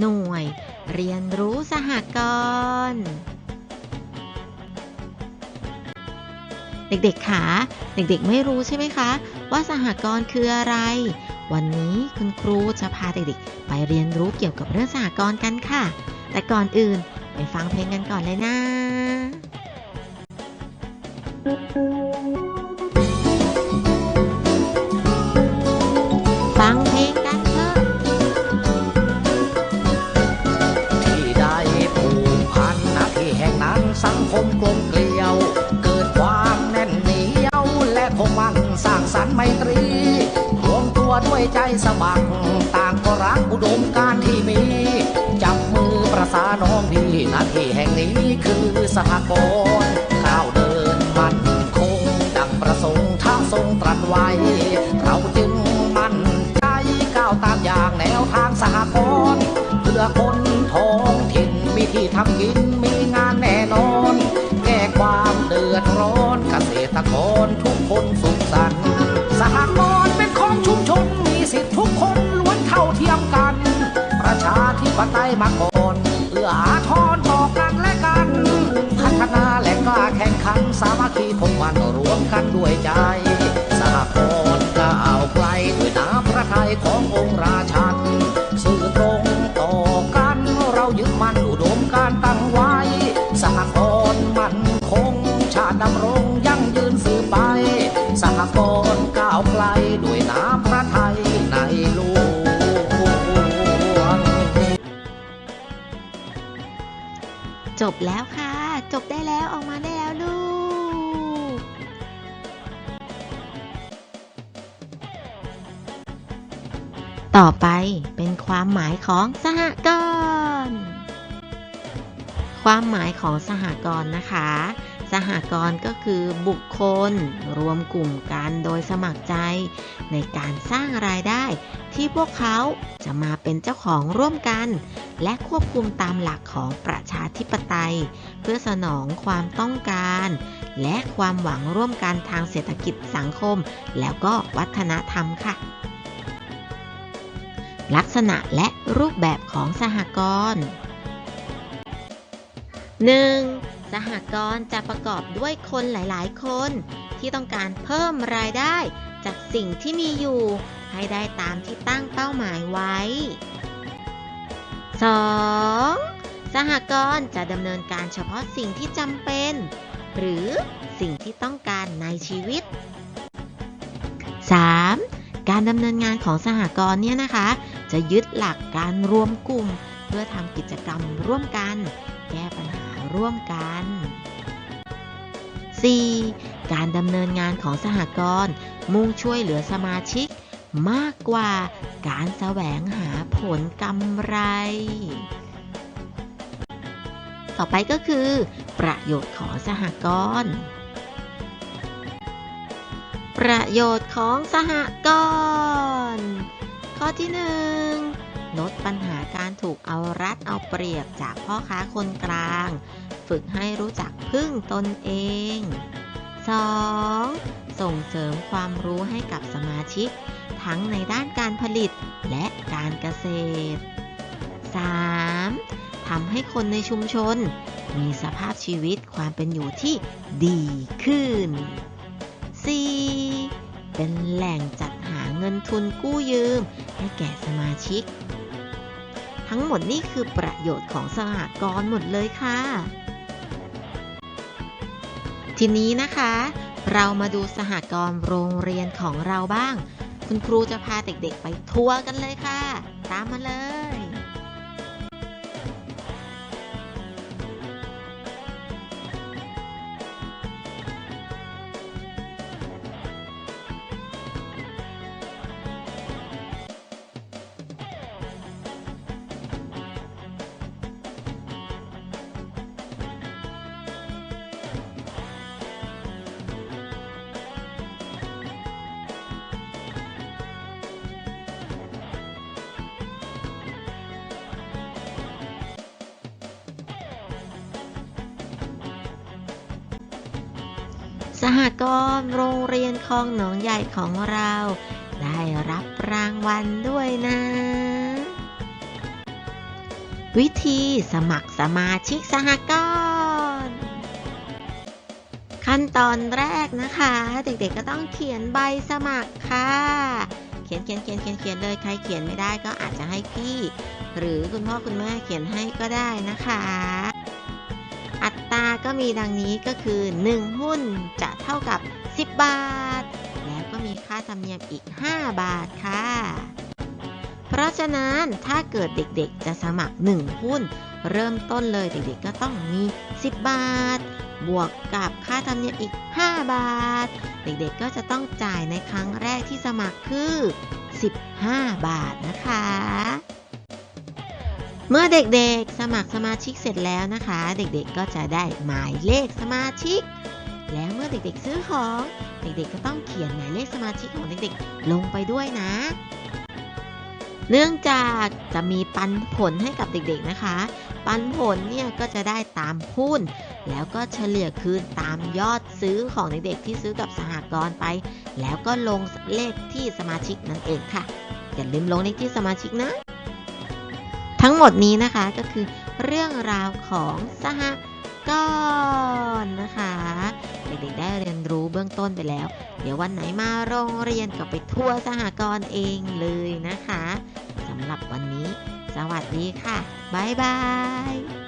หน่วย เรียนรู้สหกรณ์เด็กๆคะเด็กๆไม่รู้ใช่ไหมคะ ว่าสหกรณ์คืออะไร วันนี้คุณครูจะพาเด็กๆ ไปเรียนรู้เกี่ยวกับเรื่องสหกรณ์กันค่ะ แต่ก่อนอื่นไปฟังเพลงกันก่อนเลยนะางสรรค์ไมตรีรวมตัวด้วยใจสมัคร ต่างก็รักอุดมการที่มี จับมือประสานน้องดีนาที่แห่งนี้คือสหกรณ์ก้าวเดินมันคง ดังประสงค์ท่าทรงตรัสไว้ เราจึงมั่นใจก้าวตามอย่างแนวทางสหกรณ์เพื่อคนท้องถิ่นมีที่ทำกินมีงานแน่นอน แก้ความเดือดร้อนเกษตรกรทุกคนสุ ชาธิปไตยมาก่อนเอื้ออาทรต่อกันและกันพัฒนาและกล้าแข่งขันสามัคคีพงมันรวมกันด้วยใจสหกรณ์ก้าวไกลด้วยน้ำพระทัยขององค์ราชา จบแล้วค่ะ จบได้แล้วออกมาได้แล้วลูก ต่อไปเป็นความหมายของสหกรณ์ ความหมายของสหกรณ์นะคะ สหกรณ์ก็คือบุคคลรวมกลุ่มกันโดยสมัครใจ ในการสร้างรายได้ ที่พวกเขาจะมาเป็นเจ้าของร่วมกัน และควบคุมตามหลักของประชาธิปไตย เพื่อสนองความต้องการ และความหวังร่วมกันทางเศรษฐกิจสังคม แล้วก็วัฒนธรรมค่ะลักษณะและรูปแบบของสหกรณ์ 1. สหกรณ์จะประกอบด้วยคนหลาย ๆ คน ที่ต้องการเพิ่มรายได้จากสิ่งที่มีอยู่ ให้ได้ตามที่ตั้งเป้าหมายไว้ 2. สหกรณ์จะดำเนินการเฉพาะสิ่งที่จำเป็น หรือสิ่งที่ต้องการในชีวิต 3. การดำเนินงานของสหกรณ์เนี่ยนะคะ จะยึดหลักการรวมกลุ่ม เพื่อทำกิจกรรมร่วมกัน แก้ปัญหา ร่วมกัน 4. การดำเนินงานของสหกรณ์มุ่งช่วยเหลือสมาชิก มากกว่าการแสวงหาผลกำไร ต่อไปก็คือ ประโยชน์ของสหกรณ์ประโยชน์ของสหกรณ์ข้อที่ 1 ลดปัญหาการถูกเอารัดเอาเปรียบจากพ่อค้าคนกลาง ฝึกให้รู้จักพึ่งตนเอง 2. ส่งเสริมความรู้ให้กับสมาชิก ทั้งในด้านการผลิตและการเกษตร 3. ทำให้คนในชุมชน มีสภาพชีวิตความเป็นอยู่ที่ดีขึ้น 4. เป็นแหล่งจัดหาเงินทุนกู้ยืม ให้แก่สมาชิก ทั้งหมดนี่คือประโยชน์ของสหกรณ์หมดเลยค่ะ ทีนี้นะคะ เรามาดูสหกรณ์โรงเรียนของเราบ้าง คุณครูจะพาเด็กๆไปทัวร์กันเลยค่ะ ตามมาเลย หกรณ์โรงเรียนคลองหนองใหญ่ของเรา ได้รับรางวัลด้วยนะ วิธีสมัครสมาชิกสหกรณ์ขั้นตอนแรกนะคะ เด็กๆก็ต้องเขียนใบสมัครค่ะ เขียนเขียนเขียนเขียนเขียนเลยใครเขียนไม่ได้ก็อาจจะให้พี่ หรือคุณพ่อคุณแม่เขียนให้ก็ได้นะคะ ก็มีดังนี้ก็คือ 1 หุ้นจะเท่ากับ 10 บาท แล้วก็มีค่าธรรมเนียมอีก 5 บาทค่ะ เพราะฉะนั้นถ้าเกิดเด็กๆ จะสมัคร 1 หุ้น เริ่มต้นเลยเด็กๆ ก็ต้องมี 10 บาท บวกกับค่าธรรมเนียมอีก 5 บาท เด็กๆ ก็จะต้องจ่ายในครั้งแรกที่สมัครคือ 15 บาทนะคะ เมื่อเด็กๆสมัครสมาชิกเสร็จแล้วนะคะ เด็กๆก็จะได้หมายเลขสมาชิก แล้วเมื่อเด็กๆซื้อของ เด็กๆก็ต้องเขียนหมายเลขสมาชิกของเด็กๆ ลงไปด้วยนะ เนื่องจากจะมีปันผลให้กับเด็กๆนะคะ ปันผลเนี่ยก็จะได้ตามหุ้น แล้วก็เฉลี่ยคืนตามยอดซื้อของเด็กๆที่ซื้อกับสหกรณ์ไป แล้วก็ลงเลขที่สมาชิกนั่นเองค่ะอย่าลืมลงเลขที่สมาชิกนะ ทั้งหมดนี้นะคะก็คือเรื่องราวของสหกรณ์นะคะ เด็กๆได้เรียนรู้เบื้องต้นไปแล้ว เดี๋ยววันไหนมาโรงเรียนก็ไปทัวร์สหกรณ์เองเลยนะคะสำหรับวันนี้ สวัสดีค่ะ บ๊ายบาย